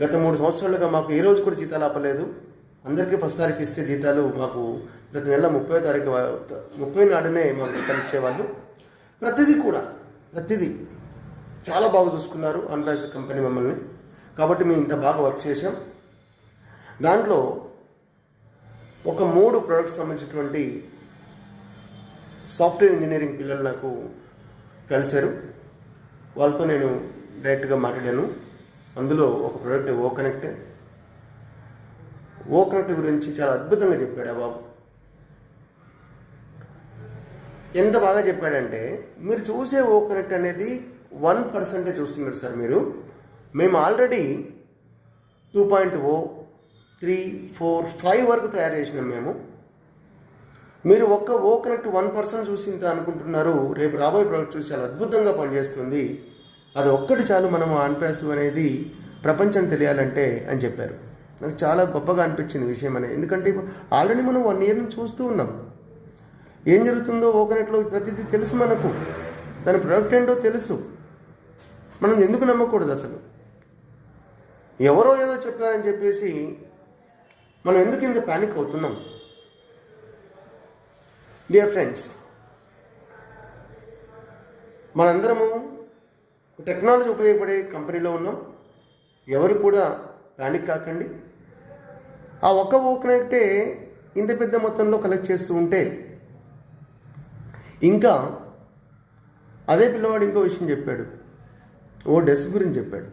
గత మూడు సంవత్సరాలుగా మాకు ఏ రోజు కూడా జీతాలు ఆపలేదు. అందరికీ ఫస్ట్ తారీఖు ఇస్తే జీతాలు మాకు ప్రతి నెల ముప్పై తారీఖు ముప్పై నాడునే మాకు జీతాలు ఇచ్చేవాళ్ళు. ప్రతిదీ కూడా ప్రతిదీ చాలా బాగా చూసుకున్నారు అన్లాస్ కంపెనీ మమ్మల్ని. కాబట్టి మేము ఇంత బాగా వర్క్ చేసాం దాంట్లో ఒక మూడు ప్రొడక్ట్స్ సంబంధించినటువంటి సాఫ్ట్వేర్ ఇంజనీరింగ్ పిల్లలు నాకు కలిశారు. వాళ్ళతో నేను డైరెక్ట్గా మాట్లాడాను. అందులో ఒక product O connect O connect గురించి చాలా అద్భుతంగా చెప్పాడు ఆ బాబు. ఎంత బాగా చెప్పాడంటే మీరు చూసే ఓ కనెక్ట్ అనేది వన్ పర్సెంటే చూస్తున్నారు సార్ మీరు. మేము already two point O three four five వరకు తయారు చేసినాం మేము. మీరు ఒక్క ఓ కనెక్ట్ వన్ పర్సెంట్ చూసి ఇంత అనుకుంటున్నారు. రేపు రాబోయే ప్రోడక్ట్ చూసి చాలా అద్భుతంగా పనిచేస్తుంది. అది ఒక్కటి చాలు మనం ఆన్పాసివ్ అనేది ప్రపంచం తెలియాలంటే అని చెప్పారు. నాకు చాలా గొప్పగా అనిపించింది విషయం అనేది. ఎందుకంటే ఆల్రెడీ మనం వన్ ఇయర్ నుంచి చూస్తూ ఉన్నాం. ఏం జరుగుతుందో ఓకనెట్లో ప్రతిదీ తెలుసు మనకు. దాని ప్రొడక్ట్ ఏంటో తెలుసు. మనం ఎందుకు నమ్మకూడదు అసలు? ఎవరో ఏదో చెప్పారని చెప్పేసి మనం ఎందుకు ఇంత ప్యానిక్ అవుతున్నాం? డియర్ ఫ్రెండ్స్ మనందరము టెక్నాలజీ ఉపయోగపడే కంపెనీలో ఉన్నాం. ఎవరు కూడా ప్యానిక్ కాకండి. ఆ ఒక్క ఓ ఇంత పెద్ద మొత్తంలో కలెక్ట్ చేస్తూ ఉంటే ఇంకా అదే పిల్లవాడు ఇంకో విషయం చెప్పాడు. ఓ డెస్క్ గురించి చెప్పాడు.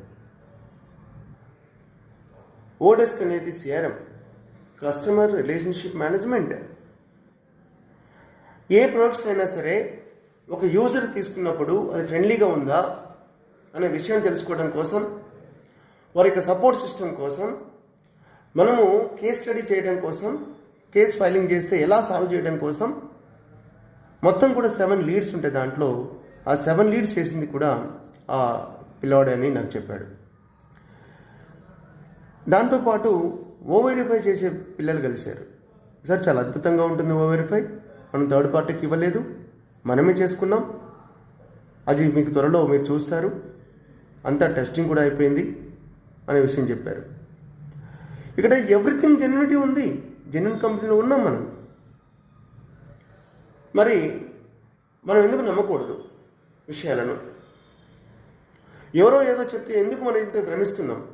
ఓ డెస్క్ అనేది సిఆర్ఎం కస్టమర్ రిలేషన్షిప్ మేనేజ్మెంట్. ఏ ప్రొడక్ట్స్ అయినా సరే ఒక యూజర్ తీసుకున్నప్పుడు అది ఫ్రెండ్లీగా ఉందా? అనే విషయం తెలుసుకోవడం కోసం వారి యొక్క సపోర్ట్ సిస్టమ్ కోసం మనము కేస్ స్టడీ చేయడం కోసం కేస్ ఫైలింగ్ చేస్తే ఎలా సాల్వ్ చేయడం కోసం మొత్తం కూడా సెవెన్ లీడ్స్ ఉంటాయి దాంట్లో ఆ సెవెన్ లీడ్స్ చేసింది కూడా ఆ పిల్లవాడని నాకు చెప్పాడు. దాంతోపాటు ఓ వెరిఫై చేసే పిల్లలు కలిశారు. సార్ చాలా అద్భుతంగా ఉంటుంది ఓ వెరిఫై. మనం థర్డ్ పార్టీకి ఇవ్వలేదు. మనమే చేసుకున్నాం. అది మీకు త్వరలో మీరు చూస్తారు. అంతా టెస్టింగ్ కూడా అయిపోయింది అనే విషయం చెప్పారు. ఇక్కడ ఎవ్రీథింగ్ జెన్యునిటీ ఉంది. జెన్యున్ కంపెనీలో ఉన్నాం మనం. మరి మనం ఎందుకు నమ్మకూడదు విషయాలను? ఎవరో ఏదో చెప్తే ఎందుకు మనం ఇంత భ్రమిస్తున్నాం?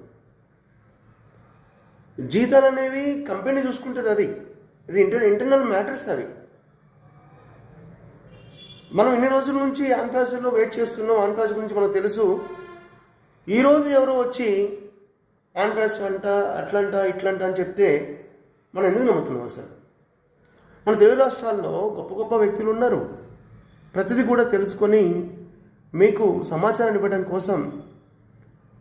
జీతాలు అనేవి కంపెనీ చూసుకుంటుంది అది. ఇంటర్ ఇంటర్నల్ మ్యాటర్స్ అవి. మనం ఇన్ని రోజుల నుంచి ఆన్పాస్లో వెయిట్ చేస్తున్నాం. ఆన్పాస్ గురించి మనకు తెలుసు. ఈరోజు ఎవరో వచ్చి ఆన్పాస్ అంట అట్లంట ఇట్లంట అని చెప్తే మనం ఎందుకు నమ్ముతున్నాం అసలు? మన తెలుగు రాష్ట్రాల్లో గొప్ప గొప్ప వ్యక్తులు ఉన్నారు. ప్రతిదీ కూడా తెలుసుకొని మీకు సమాచారం ఇవ్వడం కోసం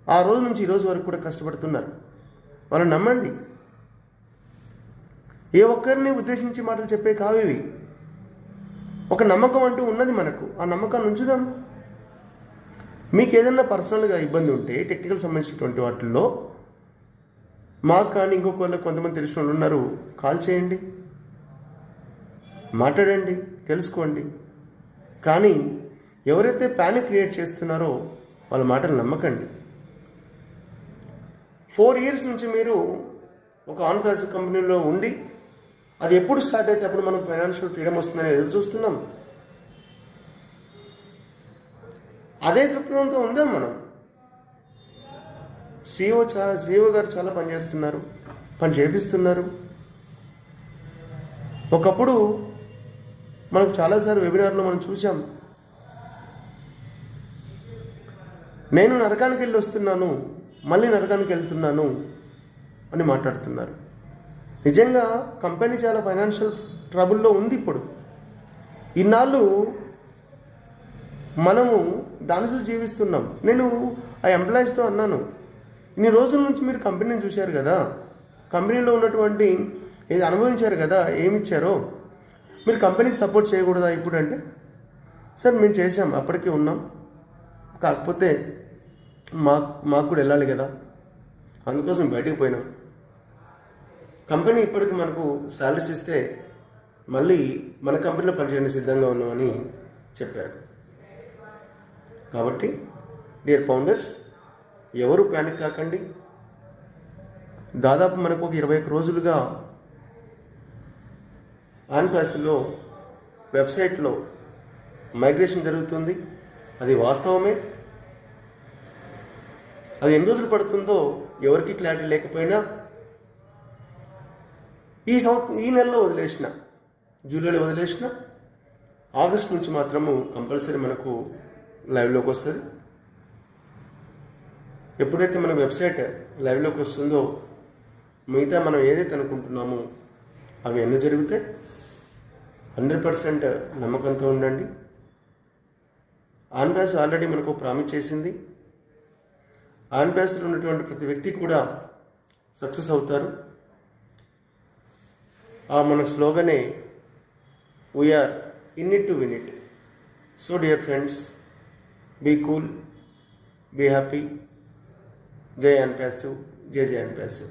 ఆ రోజు నుంచి ఈరోజు వరకు కూడా కష్టపడుతున్నారు. వాళ్ళు నమ్మండి. ఏ ఒక్కరిని ఉద్దేశించి మాటలు చెప్పే కావేవి ఒక నమ్మకం అంటూ ఉన్నది మనకు. ఆ నమ్మకాన్ని ఉంచుదాం. మీకు ఏదైనా పర్సనల్గా ఇబ్బంది ఉంటే టెక్నికల్ సంబంధించినటువంటి వాటిల్లో మాకు కానీ ఇంకొకళ్ళు కొంతమంది తెలిసిన వాళ్ళు ఉన్నారు కాల్ చేయండి. మాట్లాడండి తెలుసుకోండి. కానీ ఎవరైతే ప్యానిక్ క్రియేట్ చేస్తున్నారో వాళ్ళ మాటలు నమ్మకండి. ఫోర్ ఇయర్స్ నుంచి మీరు ఒక ఆన్ కంపెనీలో ఉండి అది ఎప్పుడు స్టార్ట్ అయితే అప్పుడు మనం ఫైనాన్షియల్ ఫ్రీడమ్ వస్తుందని ఎదురు చూస్తున్నాం. అదే దృక్పథంతో ఉందాం మనం. సీఓ చా సీఓ గారు చాలా పని చేస్తున్నారు పని చేపిస్తున్నారు. ఒకప్పుడు మనకు చాలాసార్లు వెబినార్లో మనం చూసాం నేను నరకానికి వెళ్ళి వస్తున్నాను మళ్ళీ నరకానికి వెళ్తున్నాను అని మాట్లాడుతున్నారు. నిజంగా కంపెనీ చాలా ఫైనాన్షియల్ ట్రబుల్లో ఉంది ఇప్పుడు. ఇన్నాళ్ళు మనము దానితో జీవిస్తున్నాం. నేను ఆ ఎంప్లాయీస్తో అన్నాను ఇన్ని రోజుల నుంచి మీరు కంపెనీని చూశారు కదా? కంపెనీలో ఉన్నటువంటి ఇది అనుభవించారు కదా? ఏమి ఇచ్చారో మీరు కంపెనీకి సపోర్ట్ చేయకూడదా ఇప్పుడు అంటే? సార్ మేము చేసాం అప్పటికే ఉన్నాం. కాకపోతే మా మాకు కూడా వెళ్ళాలి కదా. అందుకోసం బయటికి పోయినాం. కంపెనీ ఇప్పటికి మనకు శాలరీస్ ఇస్తే మళ్ళీ మన కంపెనీలో పనిచేయడానికి సిద్ధంగా ఉన్నామని చెప్పారు. కాబట్టి డియర్ ఫౌండర్స్ ఎవరు ప్యానిక్ కాకండి. దాదాపు మనకు ఒక ఇరవై ఒక్క రోజులుగా ఆన్పాస్లో వెబ్సైట్లో మైగ్రేషన్ జరుగుతుంది. అది వాస్తవమే. అది ఎన్ని రోజులు పడుతుందో ఎవరికి క్లారిటీ లేకపోయినా ఈ సంవత్సరం ఈ నెలలో వదిలేసిన జూలైలో వదిలేసిన ఆగస్ట్ నుంచి మాత్రము కంపల్సరీ మనకు లైవ్లోకి వస్తుంది. ఎప్పుడైతే మన వెబ్సైట్ లైవ్లోకి వస్తుందో మిగతా మనం ఏదైతే అనుకుంటున్నామో అవి ఎన్ని జరిగితే హండ్రెడ్ పర్సెంట్ నమ్మకంతో ఉండండి. ఆన్ ఆల్రెడీ మనకు ప్రామిస్ చేసింది. ఆన్ ఉన్నటువంటి ప్రతి వ్యక్తి కూడా సక్సెస్ అవుతారు. ఆ మన స్లోగనే we are in it to win it so dear friends be cool be happy जय एन पैसो जय जय एन पैसो